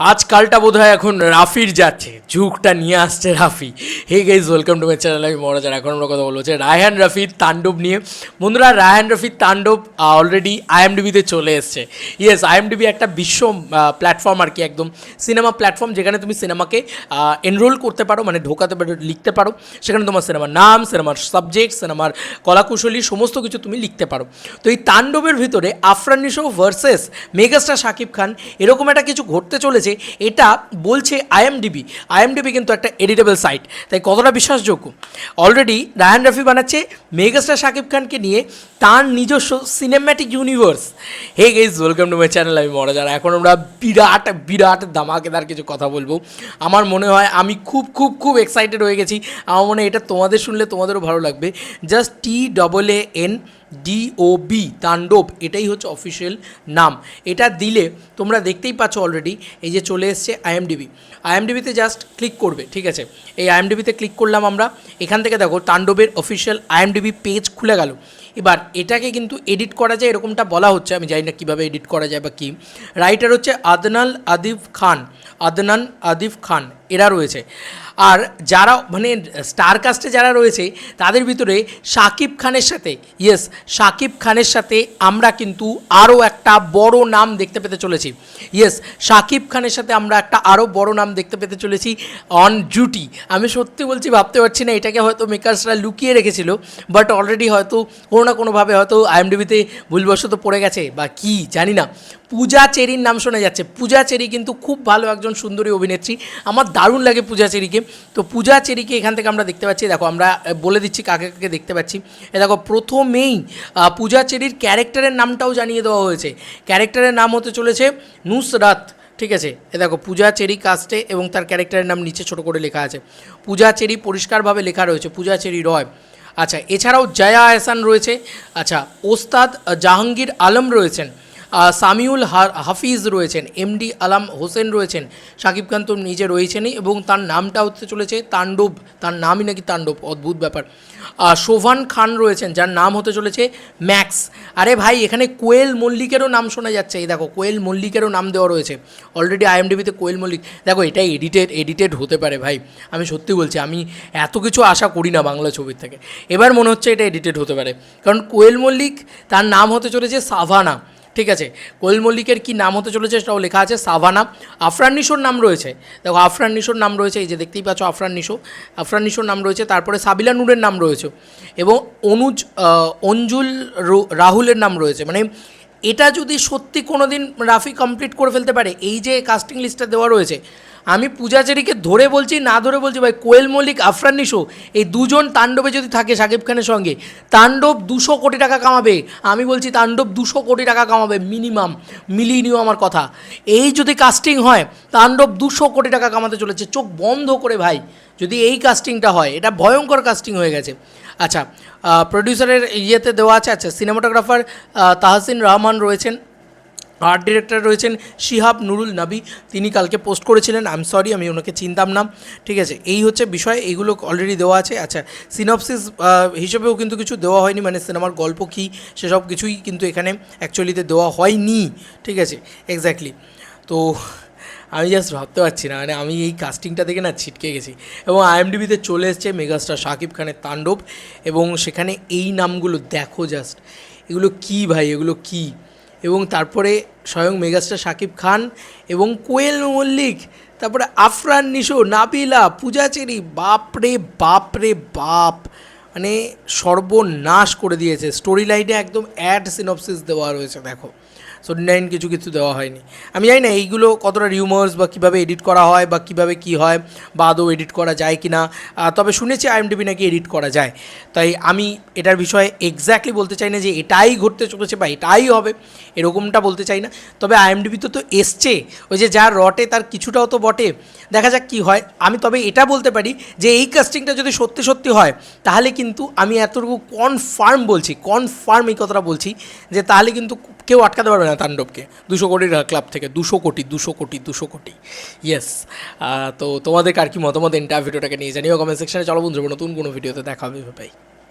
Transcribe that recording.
আজকালটা বোধ হয় এখন রাফির যাচ্ছে। ঝুঁকটা নিয়ে আসছে Rafi. Hey guys welcome to my channel আমি মহারাজার এখন আমরা কথা বলব যে রায়হান রাফির তাণ্ডব নিয়ে। বন্ধুরা, রায়হান রাফির তাণ্ডব অলরেডি আইএমডিবিতে চলে এসছে। ইয়েস আইএমডিবি একটা বিশ্ব প্ল্যাটফর্ম আর কি একদম। সিনেমা প্ল্যাটফর্ম যেখানে তুমি সিনেমাকে এনরোল করতে পারো মানে ঢোকাতে পারো, লিখতে পারো। সেখানে তোমার সিনেমার নাম সিনেমার সাবজেক্ট সিনেমার কলাকুশলী, সমস্ত কিছু তুমি লিখতে পারো। তো এই তাণ্ডবের ভিতরে আফরান নিশো ভার্সেস মেগাস্টার শাকিব খান, এরকম একটা কিছু ঘটতে চলেছে। এটা বলছে আইএমডিবি আইএমডিবি কিন্তু একটা এডিটেবল সাইট, তাই কতটা বিশ্বাসযোগ্য? অলরেডি রায়ান রাফি বানাচ্ছে মেগাস্টার শাকিব খানকে নিয়ে তার নিজস্ব cinematic universe hey guys welcome to my channel আমি মরাজার এখন আমরা বিরাট বিরাট দামাকেদার কিছু কথা বলব। আমার মনে হয় আমি খুব খুব খুব এক্সাইটেড হয়ে গেছি। আমার মনে হয় এটা তোমাদের শুনলে তোমাদেরও ভালো লাগবে। Just T double A N D O B তাণ্ডব, এটাই হচ্ছে অফিসিয়াল নাম। এটা দিলে তোমরা দেখতেই পাচ্ছ অলরেডি এই যে চলে এসছে আইএমডিবি আইএমডিবিতে জাস্ট ক্লিক করবে, ঠিক আছে? এই আইএমডিবিতে ক্লিক করলাম আমরা, এখান থেকে দেখো তাণ্ডবের অফিসিয়াল আইএমডিবি পেজ খুলে গেল। এবার এটাকে কিন্তু এডিট করা যায়, এরকমটা বলা হচ্ছে, আমি জানি না কীভাবে এডিট করা যায় বা কী। রাইটার হচ্ছে আদনাল আদিফ খান, আদনান আদিফ খান। এরা রয়েছে। আর যারা মানে স্টার কাস্টে যারা রয়েছে, তাদের ভিতরে শাকিব খানের সাথে ইয়েস সাকিব খানের সাথে আমরা কিন্তু আরও একটা বড় নাম দেখতে পেতে চলেছি। ইয়েস সাকিব খানের সাথে আমরা একটা আরও বড় নাম দেখতে পেতে চলেছি অন ডিউটি আমি সত্যি বলছি, ভাবতে পারছি না, এটাকে হয়তো মেকার্সরা লুকিয়ে রেখেছিল বাট অলরেডি হয়তো কোনো না কোনোভাবে হয়তো আইএমডিবিতে ভুলবশত পড়ে গেছে, বা কি, জানি না। পূজা চেরির নাম শোনা যাচ্ছে। পূজা চেরি কিন্তু খুব ভালো একজন সুন্দরী অভিনেত্রী। আমার দারুণ লাগে পূজা চেরিকে তো পূজা চেরিকে এখান থেকে আমরা দেখতে পাচ্ছি। দেখো, আমরা বলে দিচ্ছি কাকে কাকে দেখতে পাচ্ছি। এ, দেখো, প্রথমেই পূজা চেরির ক্যারেক্টারের নামটাও জানিয়ে দেওয়া হয়েছে। ক্যারেক্টারের নাম হতে চলেছে নুসরাত, ঠিক আছে? এ, দেখো পূজা চেরি কাস্টে এবং তার ক্যারেক্টারের নাম নিচে ছোট করে লেখা আছে। পূজা চেরি পরিষ্কারভাবে লেখা রয়েছে পূজা চেরি রয়। আচ্ছা এছাড়াও জয়া আহসান রয়েছে। আচ্ছা ওস্তাদ জাহাঙ্গীর আলম রয়েছেন। সামিউল হাফিজ রয়েছেন এমডি আলাম হোসেন রয়েছেন শাকিব খান তো নিজে রয়েছেনই এবং তার নামটা হতে চলেছে তাণ্ডব, তার নামই নাকি তাণ্ডব, অদ্ভুত ব্যাপার। শোভান খান রয়েছেন, যার নাম হতে চলেছে ম্যাক্স। আরে ভাই, এখানে কোয়েল মল্লিকেরও নাম শোনা যাচ্ছে, এই দেখো, কোয়েল মল্লিকেরও নাম দেওয়া রয়েছে। অলরেডি আইএমডিবিতে কোয়েল মল্লিক। দেখো, এটা এডিটেড এডিটেড হতে পারে ভাই, আমি সত্যি বলছি, আমি এত কিছু আশা করি না বাংলা ছবির থেকে। এবার মনে হচ্ছে এটা এডিটেড হতে পারে। কারণ কোয়েল মল্লিক, তার নাম হতে চলেছে সাভানা। ঠিক আছে কোয়েল মল্লিকের কী নাম হতে চলেছে সেটাও লেখা আছে, সাভানা। আফরান নিশোর নাম রয়েছে। দেখো, আফরান নিশোর নাম রয়েছে, এই যে দেখতেই পাচ্ছ আফরান নিশো। আফরান নিশোর নাম রয়েছে, তারপরে সাবিলা নুরের নাম রয়েছে এবং অনুজ অঞ্জুল রাহুলের নাম রয়েছে। মানে এটা যদি সত্যি কোনো দিন রাফি কমপ্লিট করে ফেলতে পারে, এই যে কাস্টিং লিস্টটা দেওয়া রয়েছে আমি পূজাচেরিকে ধরে বলছি, না ধরে বলছি ভাই, কোয়েল মল্লিক, আফরান নিশো, এই দুজন তাণ্ডবে যদি থাকে শাকিব খানের সঙ্গে, তাণ্ডব দুশো কোটি টাকা কামাবে। আমি বলছি, তাণ্ডব দুশো কোটি টাকা কামাবে, মিনিমাম, মিলিয়ে নিও আমার কথা। এই যদি কাস্টিং হয়, তাণ্ডব দুশো কোটি টাকা কামাতে চলেছে, চোখ বন্ধ করে ভাই, যদি এই কাস্টিংটা হয়, এটা ভয়ঙ্কর কাস্টিং হয়ে গেছে। আচ্ছা প্রডিউসারের ইয়েতে দেওয়া আছে আচ্ছা সিনেমাটোগ্রাফার তাহসিন রহমান রয়েছেন। আর্ট ডিরেক্টর রয়েছেন শিহাব নুরুল নাবি। তিনি কালকে পোস্ট করেছিলেন আই এম সরি আমি ওনাকে চিনতাম না। ঠিক আছে, এই হচ্ছে বিষয়, এইগুলো অলরেডি দেওয়া আছে। আচ্ছা সিনপসিস হিসেবেও কিন্তু কিছু দেওয়া হয়নি মানে সিনেমার গল্প কী, সেসব কিছুই কিন্তু এখানে অ্যাকচুয়ালিতে দেওয়া হয়নি। ঠিক আছে এক্স্যাক্টলি তো আমি জাস্ট ভাবতে পারছি না মানে আমি এই কাস্টিংটা দেখে না ছিটকে গেছি। এবং আইএমডিবিতে চলে এসছে মেগাস্টার শাকিব খানের তাণ্ডব, এবং সেখানে এই নামগুলো দেখো জাস্ট এগুলো কি ভাই, এগুলো কী? এবং তারপরে স্বয়ং মেগাস্টার শাকিব খান এবং কোয়েল মল্লিক, তারপরে আফরান নিশো, নাবিলা, পূজাচেরি, বাপরে বাপরে বাপ। মানে সর্বনাশ করে দিয়েছে। স্টোরি লাইনে একদম অ্যাড সিনপসিস দেওয়া রয়েছে, দেখো। সো নাইন কিছু কিছু দেওয়া হয়নি। আমি জানি না এইগুলো কতটা রিউমার্স বা কীভাবে এডিট করা হয় বা কীভাবে কী হয় বা আদৌ এডিট করা যায় কি না তবে শুনেছি আইএমডিবি নাকি এডিট করা যায়। তাই আমি এটার বিষয়ে এক্স্যাক্টলি বলতে চাই না যে এটাই ঘটতে চলেছে বা এটাই হবে, এরকমটা বলতে চাই না। তবে আইএমডিবিতে তো তো এসছে। ওই যে যার রটে তার কিছুটাও তো বটে। দেখা যাক কী হয়। আমি তবে এটা বলতে পারি যে এই কাস্টিংটা যদি সত্যি সত্যি হয়, তাহলে কিন্তু আমি এতটুকু কনফার্ম বলছি কনফার্ম এই কথাটা বলছি যে তাহলে কিন্তু কেউ আটকাতে পারবে না তাণ্ডবকে। দুশো কোটির ক্লাব থেকে, দুশো কোটি দুশো কোটি দুশো কোটি। ইয়েস তো তোমাদের আর কি মতামত এন্টার ভিডিওটাকে নিয়ে জানিও কমেন্ট সেকশনে। চলো বন্ধু নতুন কোনো ভিডিওতে দেখা হবে ভাই